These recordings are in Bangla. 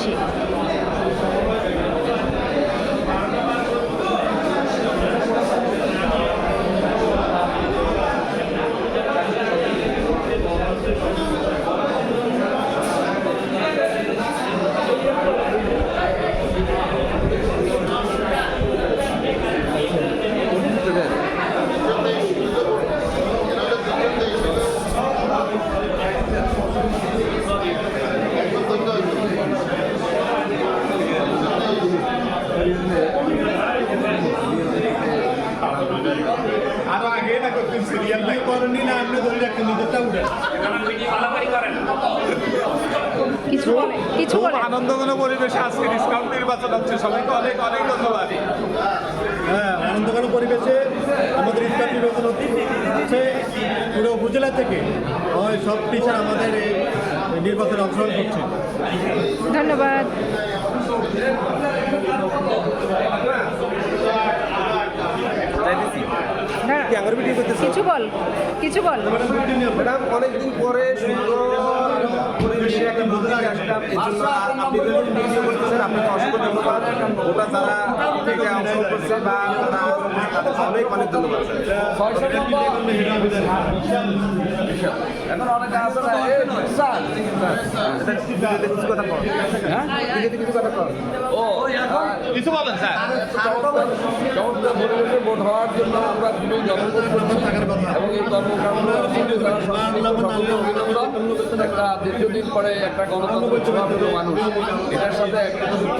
করছি আরও আগে না করতেন সিরিয়াল নাই করেনি না আপনি ধরে রাখতেন নিজেরটা উঠে। কিছু আনন্দঘন পরিবেশে আজকে ডিসকাউন্ট নির্বাচন হচ্ছে। সবাইকে অনেক অনেক ধন্যবাদ। হ্যাঁ আনন্দঘন পরিবেশে আমাদের ইফতার নির্বাচন হচ্ছে পুরো উপজেলা থেকে। সব টিচার আমাদের নির্বাচনে অংশগ্রহণ করছে। ধন্যবাদ। দাঁড়া। কিছু বল কিছু বল। ম্যাডাম অনেকদিন পরে সুন্দর পরিবেশে একটা মন্দির আসলাম। এই জন্য আর আপনি যখন ভিডিও করতেছেন আপনাকে অসংখ্য ধন্যবাদ। ওটা যারা থেকে অংশগ্রহণ করছে বা যারা তাদের অনেক অনেক ধন্যবাদ এখন অনেকে আছে না এ স্যার। ভিডিওতে কিছু কথা কর হ্যাঁ? কিছু কথা কর ও কিছু বলেন স্যার। ভোট হওয়ার জন্য আমরা খুবই জনগণ করছি এবং এই কর্মকাণ্ড একটা দীর্ঘদিন পরে একটা গণতন্ত্র মানুষ। এটার সাথে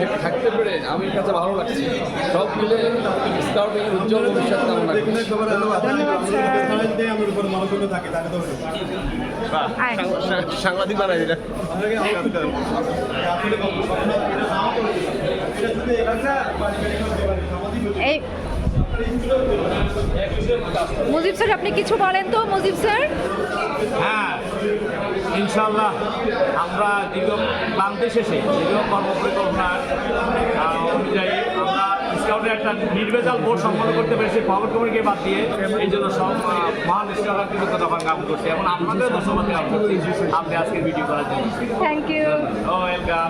একটা থাকতে পেরে আমি কাছে ভালো লাগছে। সব মিলে স্কাউটিং উজ্জ্বল ভবিষ্যৎ কামনা সাংবাদিক বানাই এই মুজিব স্যার আপনি কিছু বলেন তো মুজিব স্যার? হ্যাঁ ইনশাল্লাহ আমরা দীর্ঘ ক্লান্তি শেষে দীর্ঘ কর্মপরিকল্পনার অনুযায়ী আমরা স্কাউটের একটা নির্বেজাল বোর্ড সম্পন্ন করতে পেরেছি পাওয়ার কমিটিকে বাদ দিয়ে। এই জন্য সব মহান স্কাউটার কৃতজ্ঞতা কাম করছি এবং আপনাদের ধন্যবাদ আপনি আজকে ভিডিও করার জন্য। Thank you welcome